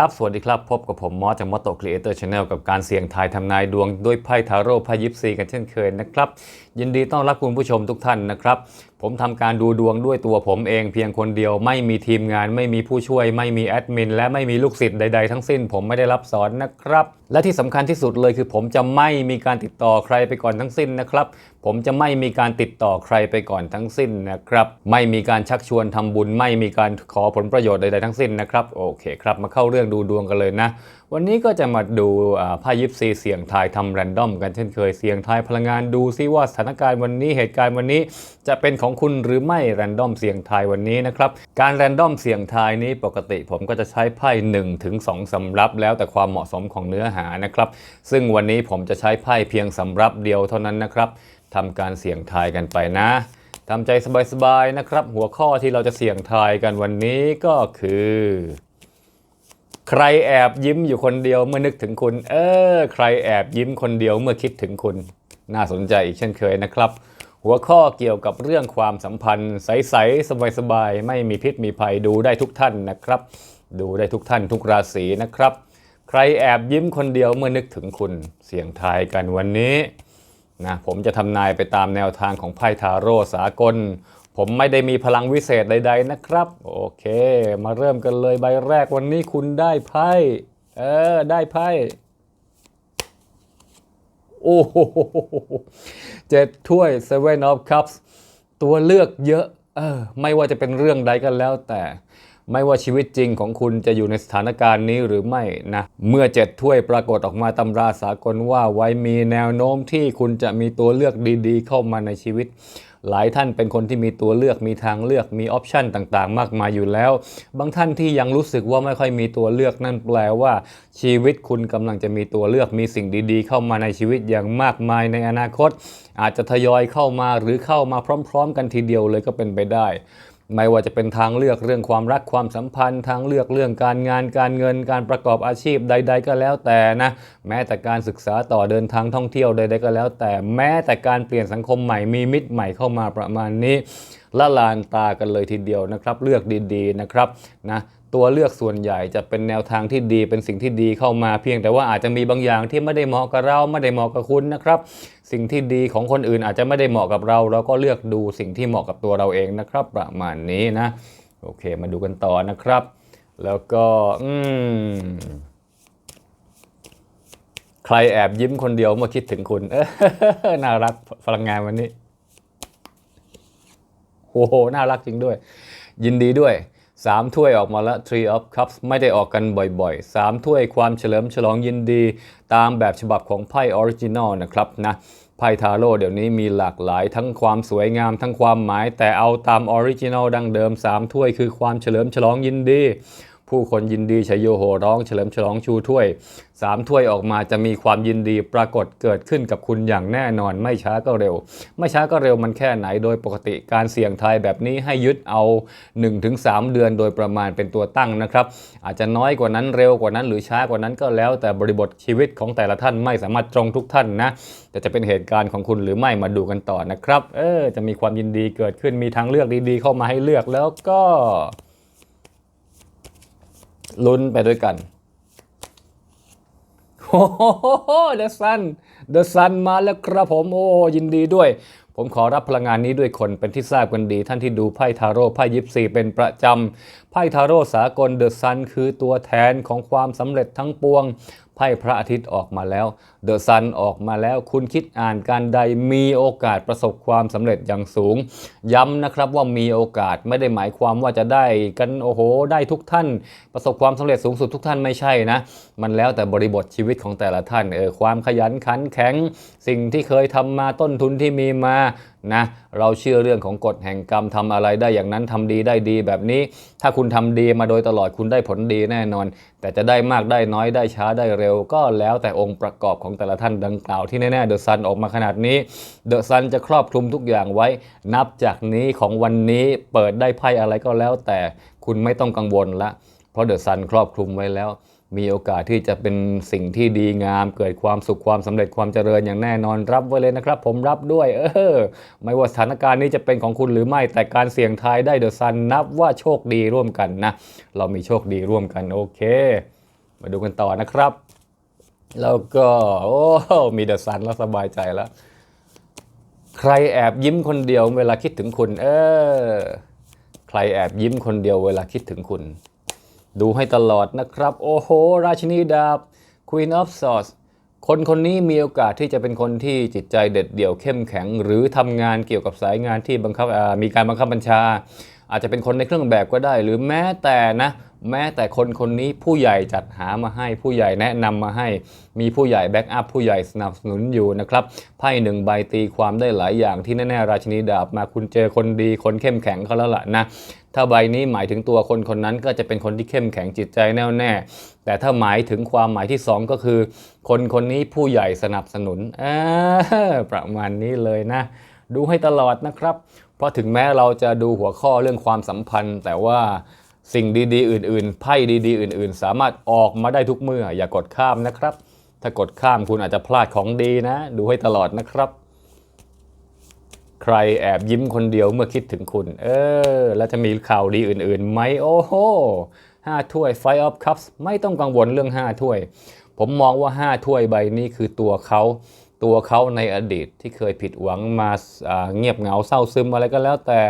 ครับ สวัสดีครับ พบกับผมมอสจากมอโตครีเอเตอร์ชาแนลกับการเสี่ยงทายทำนายดวงด้วยไพ่ทาโร่ไพ่ยิปซีกันเช่นเคยนะครับ ยินดีต้อนรับคุณผู้ชมทุกท่านนะครับผมทำการดูดวงด้วยตัวผมเองเพียงคนเดียว ไม่มีทีมงาน ไม่มีผู้ช่วย ไม่มีแอดมิน และไม่มีลูกศิษย์ใด ๆ ทั้งสิ้น ผมไม่ได้รับสอนนะครับ และที่สำคัญที่สุดเลยคือผมจะไม่มีการติดต่อใครไปก่อนทั้งสิ้นนะครับ ผมจะไม่มีการติดต่อใครไปก่อนทั้งสิ้นนะครับ ไม่มีการชักชวนทำบุญ ไม่มีการขอผลประโยชน์ใดๆทั้งสิ้นนะครับ โอเคครับ มาเข้าเรื่องดูดวงกันเลยนะ วันนี้ก็จะมาดูอ่าไพ่ยิปซีเสี่ยงทายทำแรนดอมกันเช่นเคยเสี่ยงทายพลังงานดูซิว่าสถานการณ์วันนี้เหตุการณ์วันนี้ จะเป็นของคุณหรือไม่แรนดอมเสี่ยงทายวันนี้นะครับการแรนดอมเสี่ยงทายนี้ปกติผมก็จะใช้ไพ่1ถึง2สำรับ แล้วแต่ความเหมาะสมของเนื้อหานะครับซึ่งวันนี้ผมจะใช้ไพ่เพียงสำรับเดียวเท่านั้นนะครับทำการเสี่ยงทายกันไปนะทำใจสบายๆนะครับ หัวข้อที่เราจะเสี่ยงทายกันวันนี้ก็คือ ใครแอบยิ้มอยู่คนเดียวเมื่อนึกถึงคุณ เออ ใครแอบยิ้มคนเดียวเมื่อคิดถึงคุณ น่าสนใจอีกเช่นเคยนะครับ หัวข้อเกี่ยวกับเรื่องความสัมพันธ์ ใสๆสบายๆไม่มีพิษมีภัยดูได้ทุกท่านนะครับ ดูได้ทุกท่านทุกราศีนะครับ ใครแอบยิ้มคนเดียวเมื่อนึกถึงคุณ เสียงทายกันวันนี้นะผมจะทำนายไปตามแนวทางของไพ่ทาโร่สากล ผมไม่ได้มีพลังวิเศษใด ๆนะครับ โอเค มาเริ่มกันเลยใบแรกวันนี้คุณได้ไพ่เออ ได้ไพ่โอ้โหเจ็ดถ้วย Seven of Cups ตัวเลือกเยอะ เออ ไม่ว่าจะเป็นเรื่องใดกันแล้วแต่ไม่ว่าชีวิตจริงของคุณจะอยู่ในสถานการณ์นี้หรือไม่นะ เมื่อเจ็ดถ้วยปรากฏออกมาตำราสากลว่าไว้มีแนวโน้มที่คุณจะมีตัวเลือกดีๆ เข้ามาในชีวิต หลายท่านเป็นคนที่มีตัวเลือกมีทางเลือกมีออปชันต่างๆ มากมายอยู่แล้ว บางท่านที่ยังรู้สึกว่าไม่ค่อยมีตัวเลือกนั่นแปลว่า ชีวิตคุณกำลังจะมีตัวเลือกมีสิ่งดีๆ เข้ามาในชีวิตอย่างมากมายในอนาคต อาจจะทยอยเข้ามาหรือเข้ามาพร้อม ๆ กันทีเดียวเลยก็เป็นไปได้ ไม่ว่าจะเป็นทางเลือกเรื่องความรักความสัมพันธ์ ทางเลือกเรื่องการงานการเงิน การประกอบอาชีพใด ๆ ก็แล้วแต่นะแม้แต่การศึกษาต่อเดินทางท่องเที่ยวใด ๆ ก็แล้ว แต่แม้แต่การเปลี่ยนสังคมใหม่มีมิตรใหม่เข้ามาประมาณนี้ละลานตากันเลยทีเดียวนะครับ เลือกดีๆนะครับนะ ตัวเลือกส่วนใหญ่จะเป็นแนวทางที่ดีเป็นสิ่งที่ดีเข้ามาเพียงแต่ว่าอาจจะมีบางอย่างที่ไม่ได้เหมาะกับเราไม่ได้เหมาะกับคุณนะครับ สิ่งที่ดีของคนอื่นอาจจะไม่ได้เหมาะกับเรา เราก็เลือกดูสิ่งที่เหมาะกับตัวเราเองนะครับ ประมาณนี้นะ โอเค มาดูกันต่อนะครับ แล้วก็อืมใครแอบยิ้มคนเดียวเมื่อคิดถึงคุณน่ารักพลังงานวันนี้โอ้โหน่ารักจริงด้วย ยินดีด้วย 3 ถ้วยออกมาละ Three of Cups ไม่ได้ออกกันบ่อยๆ 3 ถ้วยความเฉลิมฉลองยินดี ตามแบบฉบับของไพ่ออริจินอลนะครับนะไพ่ทาโร่เดี๋ยวนี้มีหลากหลายทั้งความสวยงามทั้งความหมาย แต่เอาตามออริจินอลดังเดิม 3 ถ้วยคือความเฉลิมฉลองยินดี ผู้คนยินดีชยโยโหร้องเฉลิมฉลองชูถ้วยสามถ้วยออกมาจะมีความยินดีปรากฏเกิดขึ้นกับคุณอย่างแน่นอน ไม่ช้าก็เร็ว ไม่ช้าก็เร็วมันแค่ไหนโดยปกติการเสี่ยงทายแบบนี้ให้ยึดเอา 1-3 เดือนโดยประมาณเป็นตัวตั้งนะครับ อาจจะน้อยกว่านั้นเร็วกว่านั้น หรือช้ากว่านั้นก็แล้ว แต่บริบทชีวิตของแต่ละท่านไม่สามารถตรงทุกท่านนะแต่จะเป็นเหตุการณ์ของคุณหรือไม่มาดูกันต่อนะครับ เออจะมีความยินดีเกิดขึ้นมีทางเลือกดีๆ เข้ามาให้เลือกแล้วก็ ลุ้นไปด้วยกันโอ้โห The Sun The Sun มาแล้วครับผมโอ้ยินดีด้วย ผมขอรับพลังงานนี้ด้วยคนเป็นที่ทราบกันดี ท่านที่ดูไพ่ทาโร่ไพ่ยิปซีเป็นประจำไพ่ทาโร่สากล The Sun คือตัวแทนของความสำเร็จทั้งปวง ไพ่พระอาทิตย์ออกมาแล้วเดอะซันออกมาแล้วคุณคิดอ่านการใดมีโอกาสประสบความสำเร็จอย่างสูง ย้ำนะครับว่ามีโอกาสไม่ได้หมายความว่าจะได้กันโอ้โหได้ทุกท่าน ประสบความสำเร็จสูงสุดทุกท่านไม่ใช่นะ มันแล้วแต่บริบทชีวิตของแต่ละท่านเออความขยันขันแข็ง สิ่งที่เคยทำมาต้นทุนที่มีมา นะเราเชื่อเรื่องของกฎแห่งกรรมทำอะไรได้อย่างนั้นทำดีได้ดีแบบนี้ ถ้าคุณทำดีมาโดยตลอดคุณได้ผลดีแน่นอน แต่จะได้มากได้น้อยได้ช้าได้เร็ว ก็แล้วแต่องค์ประกอบของแต่ละท่านดังกล่าวที่แน่ๆเดอะซันออกมาขนาดนี้เดอะซันจะครอบคลุมทุกอย่างไว้ นับจากนี้ของวันนี้เปิดได้ไพ่อะไรก็แล้วแต่คุณไม่ต้องกังวลละเพราะเดอะซันครอบคลุมไว้แล้ว มีโอกาสที่จะเป็นสิ่งที่ดีงาม เกิดความสุขความสำเร็จความเจริญอย่างแน่นอนรับไว้เลยนะครับ ผมรับด้วยเออไม่ว่าสถานการณ์นี้จะเป็นของคุณหรือไม่แต่การเสี่ยงทายได้เดอะซันนับว่าโชคดีร่วมกันนะ เรามีโชคดีร่วมกันโอเค มาดูกันต่อนะครับ แล้วก็โอ้มีเดอะซันแล้วสบายใจแล้ว ใครแอบยิ้มคนเดียวเวลาคิดถึงคุณ เออใครแอบยิ้มคนเดียวเวลาคิดถึงคุณ ดูให้ตลอดนะครับ โอ้โห ราชินีดาบ Queen of Swords คนคนนี้มีโอกาสที่จะเป็นคนที่จิตใจเด็ดเดี่ยวเข้มแข็ง หรือทำงานเกี่ยวกับสายงานที่บังคับมีการบังคับบัญชา อาจจะเป็นคนในเครื่องแบบก็ได้ หรือแม้แต่นะแม้แต่คนคนนี้ผู้ใหญ่จัดหามาให้ผู้ใหญ่แนะนำมาให้ มีผู้ใหญ่แบ็กอัพผู้ใหญ่สนับสนุนอยู่นะครับไพ่หนึ่งใบตีความได้หลายอย่างที่แน่ ๆ ราชินีดาบมาคุณเจอคนดีคนเข้มแข็งเขาแล้วล่ะนะ ถ้าใบนี้หมายถึงตัวคนคนนั้นก็จะเป็นคนที่เข้มแข็งจิตใจแน่วแน่ แต่ถ้าหมายถึงความหมายที่สองก็คือ คนคนนี้ผู้ใหญ่สนับสนุนประมาณนี้เลยนะ ดูให้ตลอดนะครับ เพราะถึงแม้เราจะดูหัวข้อเรื่องความสัมพันธ์ แต่ว่าสิ่งดีๆ อื่นๆ ไพ่ดีๆ อื่น ๆ สามารถออกมาได้ทุกเมื่อ อย่ากดข้ามนะครับ ถ้ากดข้ามคุณอาจจะพลาดของดีนะ ดูให้ตลอดนะครับ ใครแอบยิ้มคนเดียวเมื่อคิดถึงคุณ เออ แล้วจะมีข่าวดีอื่นๆไหมโอ้โหห้าถ้วย Five of Cups ไม่ต้องกังวลเรื่อง5ถ้วย ผมมองว่า5ถ้วยใบนี้คือตัวเขาตัวเขาในอดีตที่เคยผิดหวังมาอ่าเงียบเหงาเศร้าซึมอะไรก็แล้วแต่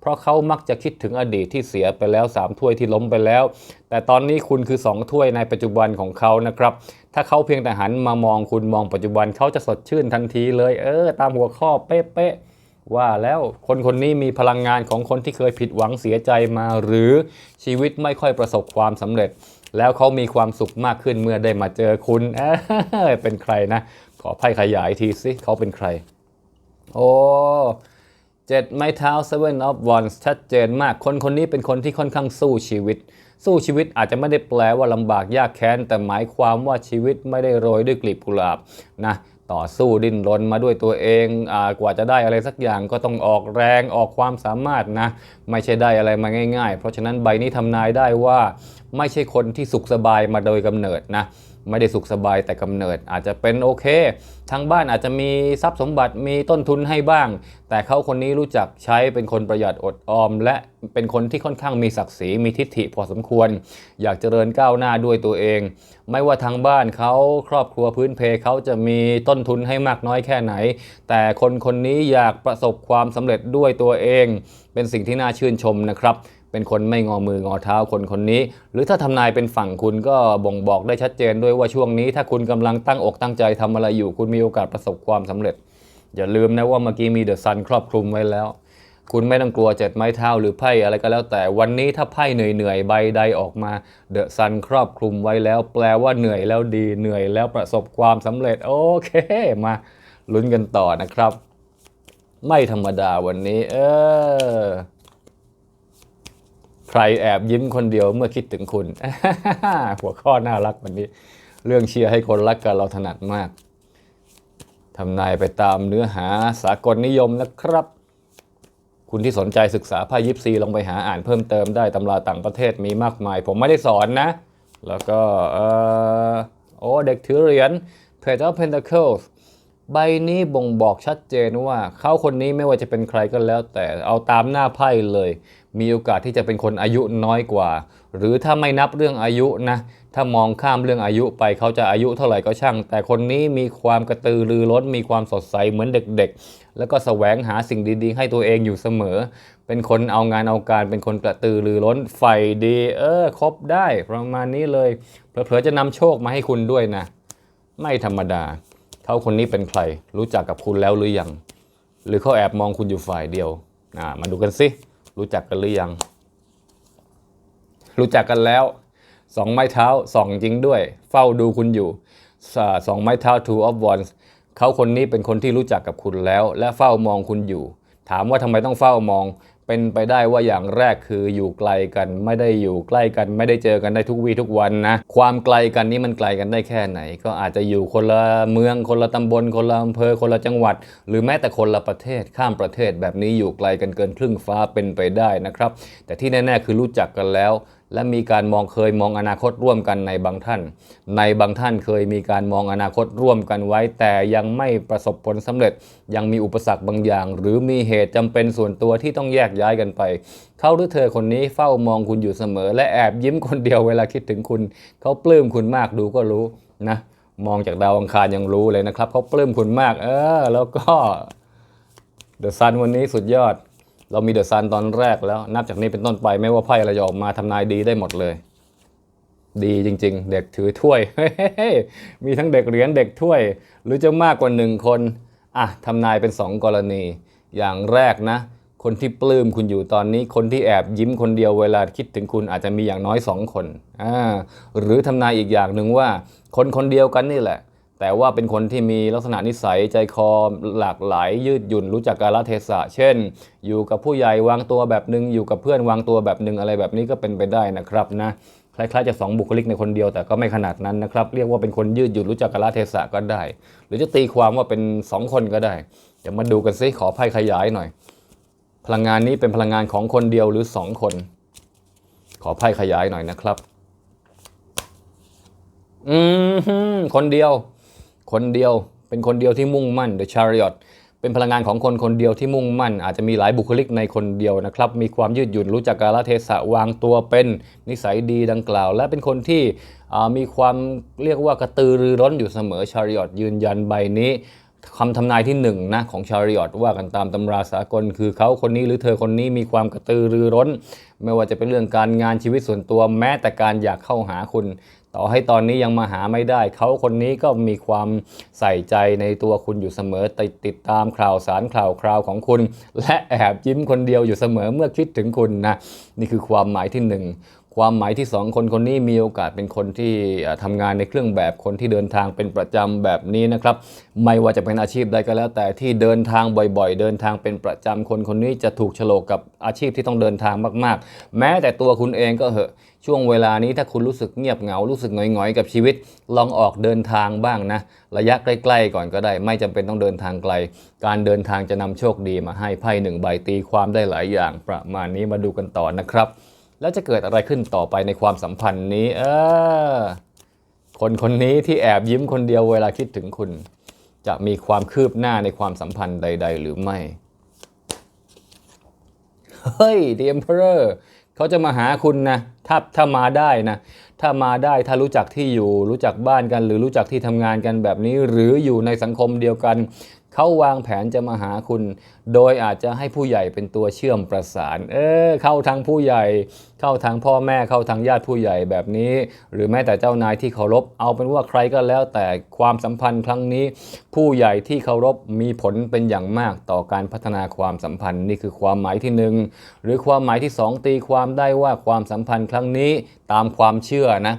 เพราะเขามักจะคิดถึงอดีตที่เสียไปแล้ว 3 ถ้วยที่ล้มไปแล้ว แต่ตอนนี้คุณคือ 2 ถ้วยในปัจจุบันของเขานะครับ ถ้าเขาเพียงแต่หันมามองคุณมองปัจจุบันเขาจะสดชื่นทันทีเลย เออ ตามหัวข้อเป๊ะๆ ว่าแล้วคนคนนี้มีพลังงานของคนที่เคยผิดหวังเสียใจมาหรือชีวิตไม่ค่อยประสบความสำเร็จ แล้วเขามีความสุขมากขึ้นเมื่อได้มาเจอคุณเเป็นใครนะ ขอไพ่ขยายทีสิเขาเป็นใคร โอ้เจ็ดไม้เท้า seven of wands ชัดเจนมาก คนคนนี้เป็นคนที่ค่อนข้างสู้ชีวิต สู้ชีวิตอาจจะไม่ได้แปลว่าลำบากยากแค้น แต่หมายความว่าชีวิตไม่ได้โรยด้วยกลีบกุหลาบนะ ต่อสู้ดิ้นรนมาด้วยตัวเองอกว่าจะได้อะไรสักอย่างก็ต้องออกแรงออกความสามารถนะ ไม่ใช่ได้อะไรมาง่าย ๆ เพราะฉะนั้นใบนี้ทำนายได้ว่า ไม่ใช่คนที่สุขสบายมาโดยกำเนิดนะ ไม่ได้สุขสบายแต่กำเนิด อาจจะเป็นโอเค ทางบ้านอาจจะมีทรัพย์สมบัติมีต้นทุนให้บ้าง แต่เขาคนนี้รู้จักใช้เป็นคนประหยัดอดออม และเป็นคนที่ค่อนข้างมีศักดิ์ศรีมีทิฐิพอสมควร อยากเจริญก้าวหน้าด้วยตัวเอง ไม่ว่าทางบ้านเขาครอบครัวพื้นเพเขาจะมีต้นทุนให้มากน้อยแค่ไหน แต่คนคนนี้อยากประสบความสำเร็จด้วยตัวเอง เป็นสิ่งที่น่าชื่นชมนะครับ เป็นคนไม่งอมืองอเท้าคนคนนี้ หรือถ้าทำนายเป็นฝั่งคุณก็บ่งบอกได้ชัดเจนด้วยว่าช่วงนี้ ถ้าคุณกำลังตั้งอกตั้งใจทำอะไรอยู่ คุณมีโอกาสประสบความสำเร็จ อย่าลืมนะว่าเมื่อกี้มีเดอะซันครอบคลุมไว้แล้ว คุณไม่ต้องกลัวเจ็ดไม้เท้าหรือไพ่อะไรก็แล้ว แต่วันนี้ถ้าไพ่เหนื่อยๆใบใดออกมาเดอะซันครอบคลุมไว้แล้ว แปลว่าเหนื่อยแล้วดีเหนื่อยแล้วประสบความสำเร็จโอเค มาลุ้นกันต่อนะครับ ไม่ธรรมดาวันนี้ เออ ใครแอบยิ้มคนเดียวเมื่อคิดถึงคุณ หัวข้อน่ารักวันนี้ เรื่องเชียร์ให้คนรักกันเราถนัดมากทำนายไปตามเนื้อหาสากลนิยมนะครับ คุณที่สนใจศึกษาไพ่ยิปซีลองไปหาอ่านเพิ่มเติมได้ตำราต่างประเทศมีมากมาย ผมไม่ได้สอนนะ แล้วก็เออโอ้เด็กถือเหรียญ Page of Pentacles ใบนี้บ่งบอกชัดเจนว่าเขาคนนี้ไม่ว่าจะเป็นใครก็แล้วแต่เอาตามหน้าไพ่เลย มีโอกาสที่จะเป็นคนอายุน้อยกว่า หรือถ้าไม่นับเรื่องอายุนะ ถ้ามองข้ามเรื่องอายุไปเขาจะอายุเท่าไหร่ก็ช่าง แต่คนนี้มีความกระตือรือร้น มีความสดใสเหมือนเด็กๆ แล้วก็แสวงหาสิ่งดีๆ ให้ตัวเองอยู่เสมอ เป็นคนเอางานเอาการ เป็นคนกระตือรือร้นใฝ่ดี เออ ครบได้ ประมาณนี้เลย เผลอๆจะนำโชคมาให้คุณด้วยนะ ไม่ธรรมดา เขาคนนี้เป็นใคร รู้จักกับคุณแล้วหรือยัง หรือเขาแอบมองคุณอยู่ฝ่ายเดียว มาดูกันสิ รู้จักกันหรือยัง รู้จักกันแล้วสองไม้เท้าสองจริงด้วย เฝ้าดูคุณอยู่สองไม้เท้า two of wands เขาคนนี้เป็นคนที่รู้จักกับคุณแล้ว และเฝ้ามองคุณอยู่ ถามว่าทำไมต้องเฝ้ามอง เป็นไปได้ว่าอย่างแรกคืออยู่ไกลกันไม่ได้อยู่ใกล้กันไม่ได้เจอกันได้ทุกวี่ทุกวันนะความไกลกันนี้มันไกลกันได้แค่ไหน ก็อาจจะอยู่คนละเมืองคนละตำบล คนละอำเภอคนละจังหวัด หรือแม้แต่คนละประเทศข้ามประเทศแบบนี้อยู่ไกลกันเกินครึ่งฟ้าเป็นไปได้นะครับ แต่ที่แน่ ๆ คือรู้จักกันแล้ว และมีการมองเคยมองอนาคตร่วมกันในบางท่าน ในบางท่านเคยมีการมองอนาคตร่วมกันไว้ แต่ยังไม่ประสบผลสำเร็จ ยังมีอุปสรรคบางอย่าง หรือมีเหตุจำเป็นส่วนตัวที่ต้องแยกย้ายกันไป เขาหรือเธอคนนี้เฝ้ามองคุณอยู่เสมอ และแอบยิ้มคนเดียวเวลาคิดถึงคุณ เขาปลื้มคุณมากดูก็รู้นะมองจากดาวอังคารยังรู้เลยนะครับเขาปลื้มคุณมาก เออ แล้วก็เดอะซันวันนี้สุดยอด เรามีเดอะซันตอนแรกแล้ว นับจากนี้เป็นต้นไปไม่ว่าไพ่อะไรจะออกมาทำนายดีได้หมดเลย ดีจริง ๆ เด็กถือถ้วย มีทั้งเด็กเหรียญเด็กถ้วย หรือจะมากกว่าหนึ่งคนอะทำนายเป็นสองกรณี อย่างแรกนะ คนที่ปลื้มคุณอยู่ตอนนี้ คนที่แอบยิ้มคนเดียวเวลาคิดถึงคุณอาจจะมีอย่างน้อยสองคนอ่าหรือทำนายอีกอย่างหนึ่งว่า คนคนเดียวกันนี่แหละ แต่ว่าเป็นคนที่มีลักษณะนิสัยใจคอหลากหลายยืดหยุ่นรู้จักกาลเทศะ เช่น อยู่กับผู้ใหญ่วางตัวแบบหนึ่งอยู่กับเพื่อนวางตัวแบบหนึ่งอะไรแบบนี้ก็เป็นไปได้นะครับนะคล้ายๆจะสองบุคลิกในคนเดียวแต่ก็ไม่ขนาดนั้นนะครับเรียกว่าเป็นคนยืดหยุ่นรู้จักกาลเทศะก็ได้ หรือจะตีความว่าเป็นสองคนก็ได้เดี๋ยวมาดูกันซิขอไพ่ขยายหน่อย พลังงานนี้เป็นพลังงานของคนเดียวหรือสองคน ขอไพ่ขยายหน่อยนะครับ อืมคนเดียว คนเดียว เป็นคนเดียวที่มุ่งมั่น The Chariot เป็นพลังงานของคนคนเดียวที่มุ่งมั่น อาจจะมีหลายบุคลิกในคนเดียวนะครับ มีความยืดหยุ่นรู้จักกาลเทศะวางตัวเป็นนิสัยดีดังกล่าว และเป็นคนที่มีความเรียกว่ากระตือรือร้นอยู่เสมอ Chariot ยืนยันใบนี้คำทำนายที่หนึ่งนะของชาริอตว่ากันตามตำราสากล คือเขาคนนี้หรือเธอคนนี้มีความกระตือรือร้น ไม่ว่าจะเป็นเรื่องการงานชีวิตส่วนตัวแม้แต่การอยากเข้าหาคุณต่อให้ตอนนี้ยังมาหาไม่ได้ เขาคนนี้ก็มีความใส่ใจในตัวคุณอยู่เสมอติดติดตามข่าวสารข่าวคราวของคุณ และแอบยิ้มคนเดียวอยู่เสมอเมื่อคิดถึงคุณนะนี่คือความหมายที่หนึ่ง ความหมายที่ 2 คนคนนี้มีโอกาสเป็นคนที่เอ่อทำงานในเครื่องแบบคนที่เดินทางเป็นประจำแบบนี้นะครับ ไม่ว่าจะเป็นอาชีพใดก็แล้ว แต่ที่เดินทางบ่อยๆ เดินทางเป็นประจำคนคนนี้จะถูกโฉลกกับอาชีพที่ต้องเดินทางมากๆ แม้แต่ตัวคุณเองก็เหอะช่วงเวลานี้ถ้าคุณรู้สึกเงียบเหงา รู้สึกหงอยๆ กับชีวิต ลองออกเดินทางบ้างนะ ระยะใกล้ๆ ก่อนก็ได้ ไม่จำเป็นต้องเดินทางไกล การเดินทางจะนำโชคดีมาให้ไพ่หนึ่งใบตีความได้หลายอย่างประมาณนี้มาดูกันต่อนะครับ แล้วจะเกิดอะไรขึ้นต่อไปในความสัมพันธ์นี้ เออ คนคนนี้ที่แอบยิ้มคนเดียวเวลาคิดถึงคุณ จะมีความคืบหน้าในความสัมพันธ์ใด ๆ หรือไม่ เฮ้ย The Emperor เขาจะมาหาคุณนะ ถ้าถ้ามาได้นะ ถ้ามาได้ถ้ารู้จักที่อยู่ รู้จักบ้านกัน หรือรู้จักที่ทำงานกันแบบนี้ หรืออยู่ในสังคมเดียวกัน เขาวางแผนจะมาหาคุณ โดยอาจจะให้ผู้ใหญ่เป็นตัวเชื่อมประสาน เออเข้าทางผู้ใหญ่ เข้าทางพ่อแม่เข้าทางญาติผู้ใหญ่แบบนี้ หรือแม้แต่เจ้านายที่เคารพ เอาเป็นว่าใครก็แล้วแต่ความสัมพันธ์ครั้งนี้ ผู้ใหญ่ที่เคารพมีผลเป็นอย่างมากต่อการพัฒนาความสัมพันธ์นี่คือความหมายที่หนึ่งหรือความหมายที่สองตีความได้ว่าความสัมพันธ์ครั้งนี้ตามความเชื่อนะ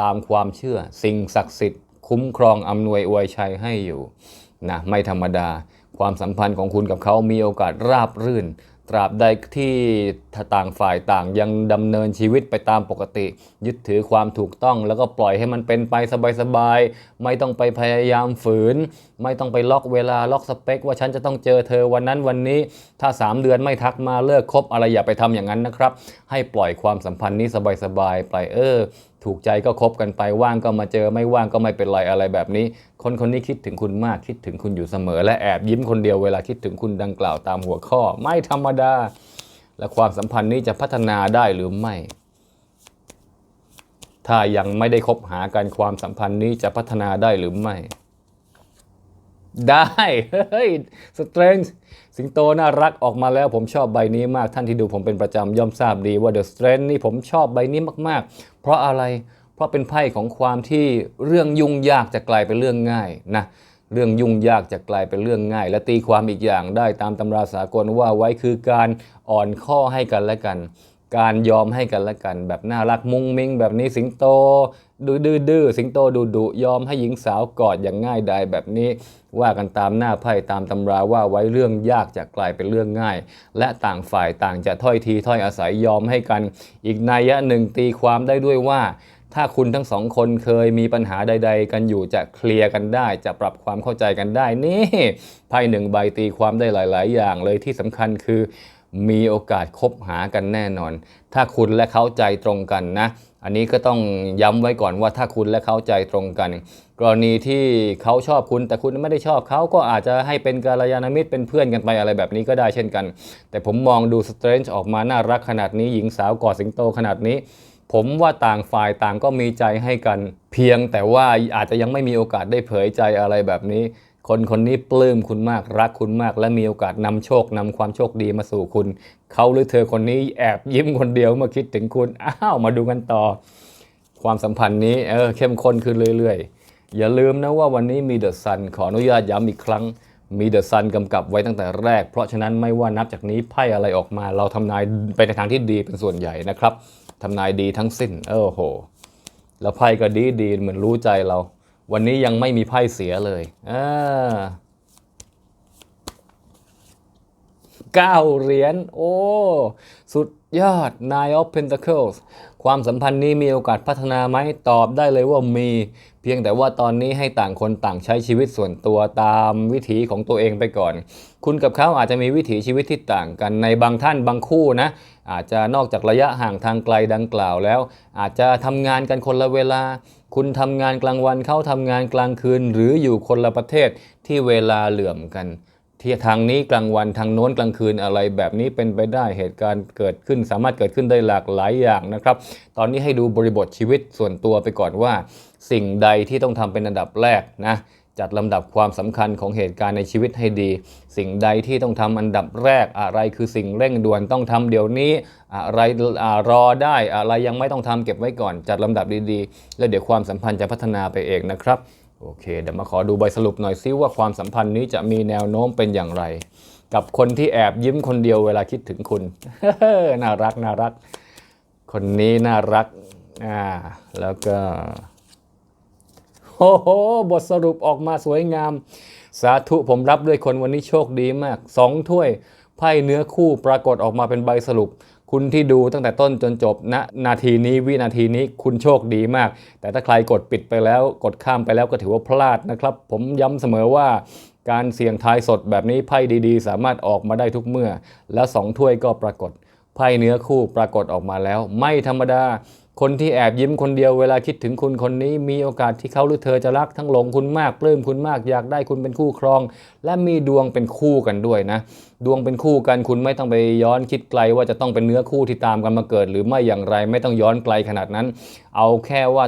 ตามความเชื่อสิ่งศักดิ์สิทธิ์ คุ้มครองอำนวยอวยชัยให้อยู่ นะไม่ธรรมดา ความสัมพันธ์ของคุณกับเขามีโอกาสราบรื่น ตราบใดที่ต่างฝ่ายต่างยังดำเนินชีวิตไปตามปกติ ยึดถือความถูกต้อง แล้วก็ปล่อยให้มันเป็นไปสบายๆไม่ต้องไปพยายามฝืน ไม่ต้องไปล็อกเวลาล็อกสเปค ว่าฉันจะต้องเจอเธอวันนั้นวันนี้ ถ้า 3 เดือนไม่ทักมาเลิกคบอะไรอย่าไปทำอย่างนั้นนะครับ ให้ปล่อยความสัมพันธ์นี้สบายๆไปเออ ถูกใจก็คบกันไปว่างก็มาเจอไม่ว่างก็ไม่เป็นไรอะไรแบบนี้ คนคนนี้คิดถึงคุณมากคิดถึงคุณอยู่เสมอ และแอบยิ้มคนเดียวเวลาคิดถึงคุณดังกล่าวตามหัวข้อ ไม่ธรรมดา และความสัมพันธ์นี้จะพัฒนาได้หรือไม่ ถ้ายังไม่ได้คบหากันความสัมพันธ์นี้จะพัฒนาได้หรือไม่ ได้เฮ้ยสเตรนจ์ สิงโตน่ารักออกมาแล้วผมชอบใบนี้มากท่านที่ดูผมเป็นประจำย่อมทราบดีว่า The Strength นี่ผมชอบใบนี้มากๆ เพราะอะไรเพราะเป็นไพ่ของความที่เรื่องยุ่งยากจะกลายเป็นเรื่องง่ายนะเรื่องยุ่งยากจะกลายเป็นเรื่องง่าย และตีความอีกอย่างได้ตามตำราสากลว่าไว้คือการอ่อนข้อให้กันและกัน การยอมให้กันและกัน แบบน่ารักมุ้งมิ้งแบบนี้สิงโตดื้อดื้อดื้อสิงโตดุดุยอมให้หญิงสาวกอดอย่างง่ายดายแบบนี้ ว่ากันตามหน้าไพ่ตามตำราว่าไว้เรื่องยากจะกลายเป็นเรื่องง่าย และต่างฝ่ายต่างจะถ้อยทีถ้อยอาศัยยอมให้กัน อีกนัยหนึ่งตีความได้ด้วยว่าถ้าคุณทั้งสองคนเคยมีปัญหาใด ๆ กันอยู่จะเคลียร์กันได้ จะปรับความเข้าใจกันได้นี่ไพ่หนึ่งใบตีความได้หลาย ๆ อย่างเลยที่สำคัญคือ มีโอกาสคบหากันแน่นอน ถ้าคุณและเขาใจตรงกันนะ อันนี้ก็ต้องย้ำไว้ก่อนว่าถ้าคุณและเขาใจตรงกัน กรณีที่เขาชอบคุณแต่คุณไม่ได้ชอบเขาก็อาจจะให้เป็นกัลยาณมิตรเป็นเพื่อนกันไปอะไรแบบนี้ก็ได้เช่นกัน แต่ผมมองดูสเตรนจ์ออกมาน่ารักขนาดนี้หญิงสาวกอดสิงโตขนาดนี้ผมว่าต่างฝ่ายต่างก็มีใจให้กัน เพียงแต่ว่าอาจจะยังไม่มีโอกาสได้เผยใจอะไรแบบนี้ คนคนนี้ปลื้มคุณมากรักคุณมาก และมีโอกาสนำโชคนำความโชคดีมาสู่คุณ เขาหรือเธอคนนี้แอบยิ้มคนเดียวเมื่อคิดถึงคุณอ้าวมาดูกันต่อ ความสัมพันธ์นี้เออเข้มข้นขึ้นเรื่อยๆ อย่าลืมนะว่าวันนี้มีเดอะซันขออนุญาตย้ำอีกครั้งมีเดอะซันกำกับไว้ตั้งแต่แรก เพราะฉะนั้นไม่ว่านับจากนี้ไพ่อะไรออกมา เราทำนายไปในทางที่ดีเป็นส่วนใหญ่นะครับทำนายดีทั้งสิ้นเออโห แล้วไพ่ก็ดีดีเหมือนรู้ใจเรา วันนี้ยังไม่มีไพ่เสียเลยอ่าเก้าเหรียญ โอ้ สุดยอด Nine of Pentacles ความสัมพันธ์นี้มีโอกาสพัฒนาไหมตอบได้เลยว่ามี เพียงแต่ว่าตอนนี้ให้ต่างคนต่างใช้ชีวิตส่วนตัวตามวิถีของตัวเองไปก่อน คุณกับเขาอาจจะมีวิถีชีวิตที่ต่างกันในบางท่านบางคู่นะ อาจจะนอกจากระยะห่างทางไกลดังกล่าวแล้ว อาจจะทำงานกันคนละเวลา คุณทำงานกลางวันเขาทำงานกลางคืน หรืออยู่คนละประเทศที่เวลาเหลื่อมกันที่ทางนี้กลางวันทางโน้นกลางคืนอะไรแบบนี้เป็นไปได้เหตุการณ์เกิดขึ้นสามารถเกิดขึ้นได้หลากหลายอย่างนะครับ ตอนนี้ให้ดูบริบทชีวิตส่วนตัวไปก่อนว่า สิ่งใดที่ต้องทำเป็นอันดับแรกนะ จัดลำดับความสำคัญของเหตุการณ์ในชีวิตให้ดี สิ่งใดที่ต้องทำอันดับแรกอะไรคือสิ่งเร่งด่วนต้องทำเดี๋ยวนี้อะไรอรอได้อะไรยังไม่ต้องทำเก็บไว้ก่อน จัดลำดับดีๆ แล้วเดี๋ยวความสัมพันธ์จะพัฒนาไปเองนะครับโอเคเดี๋ยวมาขอดูใบสรุปหน่อยซิว่าความสัมพันธ์นี้จะมีแนวโน้มเป็นอย่างไร กับคนที่แอบยิ้มคนเดียวเวลาคิดถึงคุณน่ารักน่ารัก คนนี้น่ารักอ่าแล้วก็ โอ้โห บทสรุปออกมาสวยงาม สาธุผมรับด้วยคนวันนี้โชคดีมากสองถ้วยไพ่เนื้อคู่ปรากฏออกมาเป็นใบสรุป คุณที่ดูตั้งแต่ต้นจนจบณนาทีนี้วินาทีนี้คุณโชคดีมาก แต่ถ้าใครกดปิดไปแล้วกดข้ามไปแล้วก็ถือว่าพลาดนะครับ ผมย้ำเสมอว่าการเสี่ยงทายสดแบบนี้ไพ่ดีๆ สามารถออกมาได้ทุกเมื่อ แล้วสองถ้วยก็ปรากฏไพ่เนื้อคู่ปรากฏออกมาแล้ว ไม่ธรรมดา คนที่แอบยิ้มคนเดียวเวลาคิดถึงคุณคนนี้มีโอกาสที่เขาหรือเธอจะรักทั้งหลงคุณมากปลื้มคุณมากอยากได้คุณเป็นคู่ครอง และมีดวงเป็นคู่กันด้วยนะ ดวงเป็นคู่กันคุณไม่ต้องไปย้อนคิดไกลว่าจะต้องเป็นเนื้อคู่ที่ตามกันมาเกิด หรือไม่อย่างไรไม่ต้องย้อนไกลขนาดนั้น เอาแค่ว่า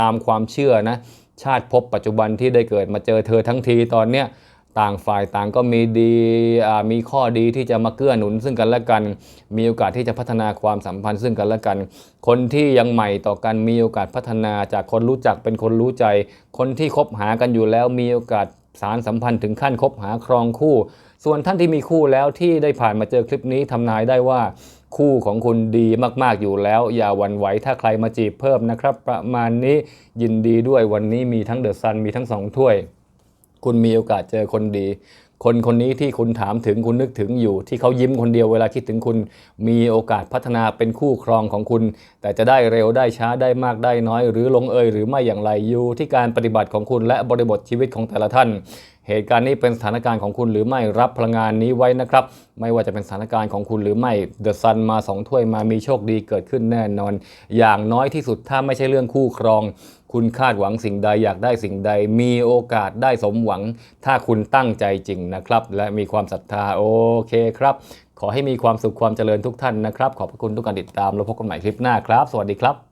ตามความเชื่อนะ ชาติภพปัจจุบันที่ได้เกิดมาเจอเธอทั้งทีตอนเนี้ย ต่างฝ่ายต่างก็มีดีมีข้อดีที่จะมาเกื้อหนุนซึ่งกันและกัน มีโอกาสที่จะพัฒนาความสัมพันธ์ซึ่งกันและกัน คนที่ยังใหม่ต่อกันมีโอกาสพัฒนาจากคนรู้จักเป็นคนรู้ใจ คนที่คบหากันอยู่แล้วมีโอกาสสารสัมพันธ์ถึงขั้นคบหาครองคู่ ส่วนท่านที่มีคู่แล้วที่ได้ผ่านมาเจอคลิปนี้ทำนายได้ว่าคู่ของคุณดีมากๆอยู่แล้ว อย่าหวันไหวถ้าใครมาจีบเพิ่มนะครับ ประมาณนี้ยินดีด้วยวันนี้มีทั้งเดอะซันมีทั้งสองถ้วย คุณมีโอกาสเจอคนดี คนคนนี้ที่คุณถามถึงคุณนึกถึงอยู่ ที่เขายิ้มคนเดียวเวลาคิดถึงคุณ มีโอกาสพัฒนาเป็นคู่ครองของคุณ แต่จะได้เร็วได้ช้าได้มากได้น้อย หรือลงเอยหรือไม่อย่างไรอยู่ที่การปฏิบัติของคุณและบริบทชีวิตของแต่ละท่านเหตุการณ์นี้เป็นสถานการณ์ของคุณหรือไม่รับพลังงานนี้ไว้นะครับ ไม่ว่าจะเป็นสถานการณ์ของคุณหรือไม่เดอะซันมาสองถ้วยมามีโชคดีเกิดขึ้นแน่นอน อย่างน้อยที่สุดถ้าไม่ใช่เรื่องคู่ครอง คุณคาดหวังสิ่งใดอยากได้สิ่งใด มีโอกาสได้สมหวัง ถ้าคุณตั้งใจจริงนะครับ และมีความศรัทธาโอเคครับ ขอให้มีความสุขความเจริญทุกท่านนะครับ ขอบพระคุณทุกการติดตามแล้วพบกันใหม่คลิปหน้าครับ สวัสดีครับ